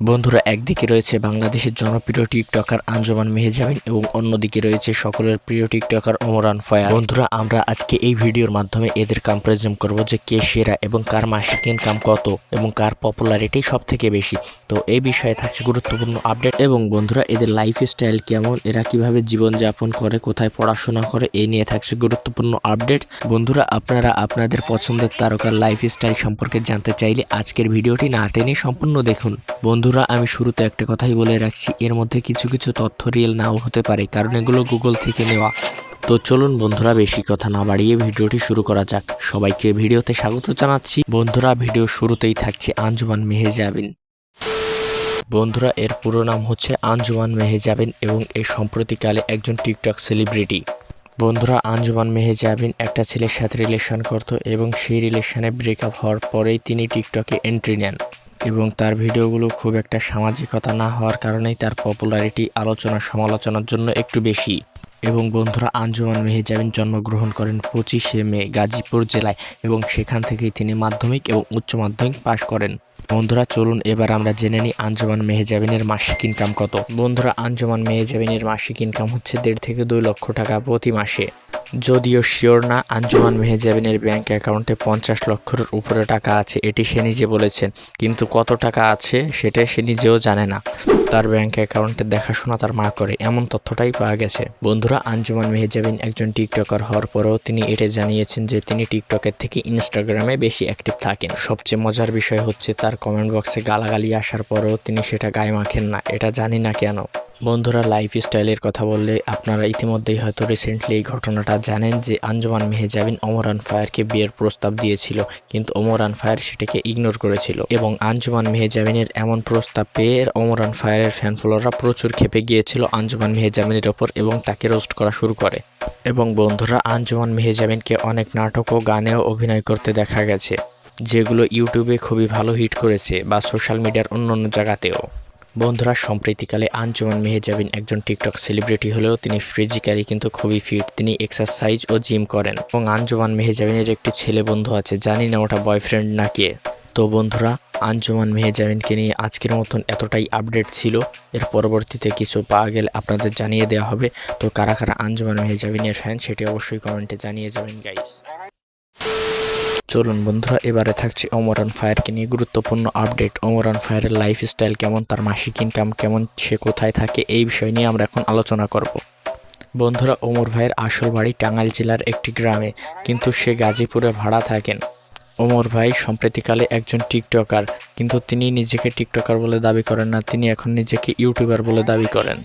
বন্ধুরা, একদিকে রয়েছে বাংলাদেশের জনপ্রিয় টিকটকার আঞ্জুমান মেহেজাবিন এবং অন্যদিকে রয়েছে সকলের প্রিয় টিকটকার অমরান ফয়ার। বন্ধুরা, আমরা আজকে এই ভিডিওর মাধ্যমে এদের কম্পারিজন করব যে কে সেরা এবং কার মাসিক ইনকাম কত এবং কার পপুলারিটি সব থেকে বেশি। তো এই বিষয়ে থাকছে গুরুত্বপূর্ণ আপডেট এবং বন্ধুরা, এদের লাইফ স্টাইল কেমন, এরা কীভাবে জীবনযাপন করে, কোথায় পড়াশোনা করে এই নিয়ে থাকছে গুরুত্বপূর্ণ আপডেট বন্ধুরা, আপনারা আপনাদের পছন্দের তারকার লাইফ স্টাইল সম্পর্কে জানতে চাইলে আজকের ভিডিওটি না টেনে সম্পূর্ণ দেখুন। বন্ধুরা, আমি শুরুতে একটা কথাই বলে রাখছি। এর মধ্যে কিছু কিছু তথ্য রিয়েল নাও হতে পারে, কারণ এগুলো গুগল থেকে নেওয়া। তো চলুন বন্ধুরা, বেশি কথা না বাড়িয়ে ভিডিওটি শুরু করা যাক। সবাইকে ভিডিওতে স্বাগত জানাচ্ছি। বন্ধুরা, ভিডিও শুরুতেই থাকছে আঞ্জুমান মেহেজাবিন। বন্ধুরা, এর পুরো নাম হচ্ছে আঞ্জুমান মেহেজাবিন এবং এ সম্প্রতিকালে একজন টিকটক সেলিব্রিটি বন্ধুরা, আঞ্জুমান মেহেজাবিন একটা ছেলের সাথে রিলেশন করত এবং সেই রিলেশনে ব্রেকআপ হওয়ার পরেই তিনি টিকটকে এন্ট্রি নেন। এবং তার ভিডিওগুলো খুব একটা সামাজিকতা না হওয়ার কারণেই তার পপুলারিটি আলোচনা সমালোচনার জন্য একটু বেশি। এবং বন্ধুরা, আঞ্জুমান মেহেজাবিন জন্মগ্রহণ করেন পঁচিশে মে গাজীপুর জেলায় এবং সেখান থেকেই তিনি মাধ্যমিক এবং উচ্চ মাধ্যমিক পাশ করেন। বন্ধুরা, চলুন এবার আমরা জেনে নিই আঞ্জুমান মেহেজাবিনের মাসিক ইনকাম কত। বন্ধুরা, আঞ্জুমান মেহেজাবিনের মাসিক ইনকাম হচ্ছে দেড় থেকে দুই লক্ষ টাকা প্রতি মাসে। যদিও শিওর না, আঞ্জুমান মেহেজাবিনের ব্যাংক অ্যাকাউন্টে পঞ্চাশ লক্ষের উপরে টাকা আছে, এটি সে নিজে বলেছেন। কিন্তু কত টাকা আছে সেটা সে নিজেও জানে না। তার ব্যাংক অ্যাকাউন্টের দেখাশোনা তার মা করে, এমন তথ্যটাই পাওয়া গেছে। বন্ধুরা, আঞ্জুমান মেহেজাবিন একজন টিকটকার হওয়ার পরেও তিনি এটা জানিয়েছেন যে তিনি টিকটকের থেকে ইনস্টাগ্রামে বেশি অ্যাক্টিভ থাকেন। সবচেয়ে মজার বিষয় হচ্ছে তার কমেন্ট বক্সে গালাগালি আসার পরেও তিনি সেটা গায়ে মাখেন না, এটা জানি না কেন। বন্ধুরা লাইফ স্টাইলের কথা বললে আপনারা ইতিমধ্যেই হয়তো রিসেন্টলি এই ঘটনাটা জানেন যে আঞ্জুমান মেহেজাবিন ওমরান ফায়ারকে বিয়ের প্রস্তাব দিয়েছিল, কিন্তু ওমরান ফায়ার সেটাকে ইগনোর করেছিল। এবং আঞ্জুমান মেহেজাবিনের এমন প্রস্তাব পেয়ে ওমরান ফায়ারের ফ্যান ফলোয়াররা প্রচুর খেপে গিয়েছিল আঞ্জুমান মেহেজাবিনের ওপর এবং তাকে রোস্ট করা শুরু করে। এবং বন্ধুরা, আঞ্জুমান মেহেজাবিনকে অনেক নাটক ও গানেও অভিনয় করতে দেখা গেছে, যেগুলো ইউটিউবে খুবই ভালো হিট করেছে বা সোশ্যাল মিডিয়ার অন্য অন্য জায়গাতেও। বন্ধুরা, সম্প্রীতিকালে আঞ্জুমান মেহেজাবিন একজন টিকটক সেলিব্রিটি হলেও তিনি ফিজিক্যালি কিন্তু খুবই ফিট তিনি এক্সারসাইজ ও জিম করেন এবং আঞ্জুমান মেহেজাবিনের একটি ছেলে বন্ধু আছে, জানি না ওটা বয়ফ্রেন্ড না কে। তো বন্ধুরা, আঞ্জুমান মেহেজাবিনকে নিয়ে আজকের মতন এতটাই আপডেট ছিল। এর পরবর্তীতে কিছু পাওয়া গেলে আপনাদের জানিয়ে দেওয়া হবে। তো কারা কারা আঞ্জুমান মেহেজাবিনের ফ্যান সেটি অবশ্যই কমেন্টে জানিয়ে যাবেন গাইস চলুন বন্ধুরা, এবারে থাকছে অমরান ফায়ারকে নিয়ে গুরুত্বপূর্ণ আপডেট অমরান ফায়ারের লাইফ স্টাইল কেমন, তার মাসিক ইনকাম কেমন, সে কোথায় থাকে, এই বিষয় নিয়ে আমরা এখন আলোচনা করব। বন্ধুরা ওমর ভাইয়ের আসল বাড়ি টাঙ্গাইল জেলার একটি গ্রামে, কিন্তু সে গাজীপুরে ভাড়া থাকেন। ওমর ভাই সম্প্রতিকালে একজন টিকটকার কিন্তু তিনি নিজেকে টিকটকার বলে দাবি করেন না, তিনি এখন নিজেকে ইউটিউবার বলে দাবি করেন।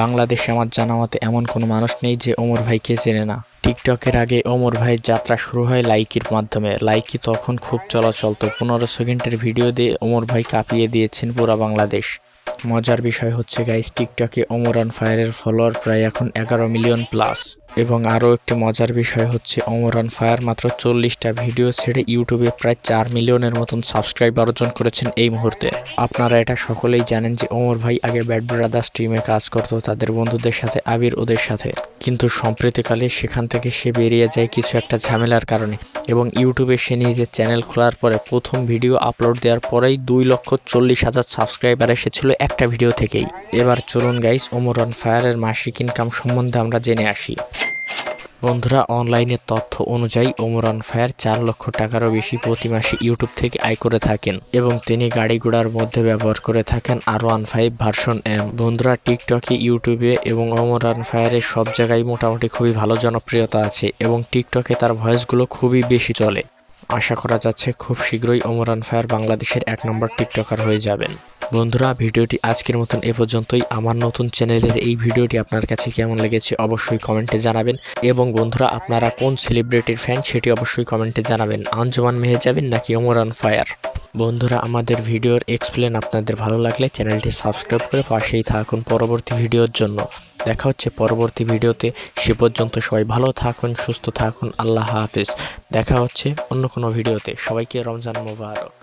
বাংলাদেশে আমার জানা মতে এমন কোনো মানুষ নেই যে ওমর ভাইকে চেনে না। টিকটকের আগে ওমর ভাইয়ের যাত্রা শুরু হয় লাইকির মাধ্যমে। লাইকি তখন খুব চলাচল, তো পনেরো সেকেন্ডের ভিডিও দিয়ে ওমর ভাই কাঁপিয়ে দিয়েছেন পুরা বাংলাদেশ। মজার বিষয় হচ্ছে গাইস টিকটকে ওমরান ফায়ারের ফলোয়ার প্রায় এখন এগারো মিলিয়ন প্লাস এবং আরও একটি মজার বিষয় হচ্ছে অমরান ফায়ার মাত্র চল্লিশটা ভিডিও ছেড়ে ইউটিউবে প্রায় চার মিলিয়নের মতন সাবস্ক্রাইব অর্জন করেছেন এই মুহূর্তে। আপনারা এটা সকলেই জানেন যে, ওমর ভাই আগে ব্যাড ব্রাদার্স টিমে কাজ করতো, তাদের বন্ধুদের সাথে, আবির ওদের সাথে। কিন্তু সম্প্রতিকালে সেখান থেকে সে বেরিয়ে যায় কিছু একটা ঝামেলার কারণে এবং ইউটিউবে সে নিজের চ্যানেল খোলার পরে প্রথম ভিডিও আপলোড দেওয়ার পরেই দুই লক্ষ চল্লিশ হাজার সাবস্ক্রাইবার এসেছিল একটা ভিডিও থেকেই। এবার চলুন গাইস ওমরান ফায়ারের মাসিক ইনকাম সম্বন্ধে আমরা জেনে আসি। বন্ধুরা অনলাইনের তথ্য অনুযায়ী ওমরান ফায়ার চার লক্ষ টাকারও বেশি প্রতি মাসে ইউটিউব থেকে আয় করে থাকেন এবং তিনি গাড়ি ঘোড়ার মধ্যে ব্যবহার করে থাকেন R one five version M বন্ধুরা টিকটকে ইউটিউবে এবং ওমরান ফায়ারের সব জায়গায় মোটামুটি খুবই ভালো জনপ্রিয়তা আছে এবং টিকটকে তার ভয়েসগুলো খুবই বেশি চলে। আশা করা যাচ্ছে খুব শীঘ্রই ওমরান ফায়ার বাংলাদেশের এক নম্বর টিকটকার হয়ে যাবেন। বন্ধুরা, ভিডিওটি আজকের মতন এ পর্যন্তই। আমার নতুন চ্যানেলের এই ভিডিওটি আপনার কাছে কেমন লেগেছে অবশ্যই কমেন্টে জানাবেন। এবং বন্ধুরা, আপনারা কোন সেলিব্রিটির ফ্যান সেটি অবশ্যই কমেন্টে জানাবেন। আঞ্জুমান মেহেজাবিন নাকি ওমরান ফায়ার? বন্ধুরা, আমাদের ভিডিওর এক্সপ্লেন আপনাদের ভালো লাগলে চ্যানেলটি সাবস্ক্রাইব করে পাশেই থাকুন পরবর্তী ভিডিওর জন্য। দেখা হচ্ছে পরবর্তী ভিডিওতে। সে পর্যন্ত সবাই ভালো থাকুন, সুস্থ থাকুন। আল্লাহ হাফিজ। দেখা হচ্ছে অন্য কোনো ভিডিওতে। সবাইকে রমজান মোবারক।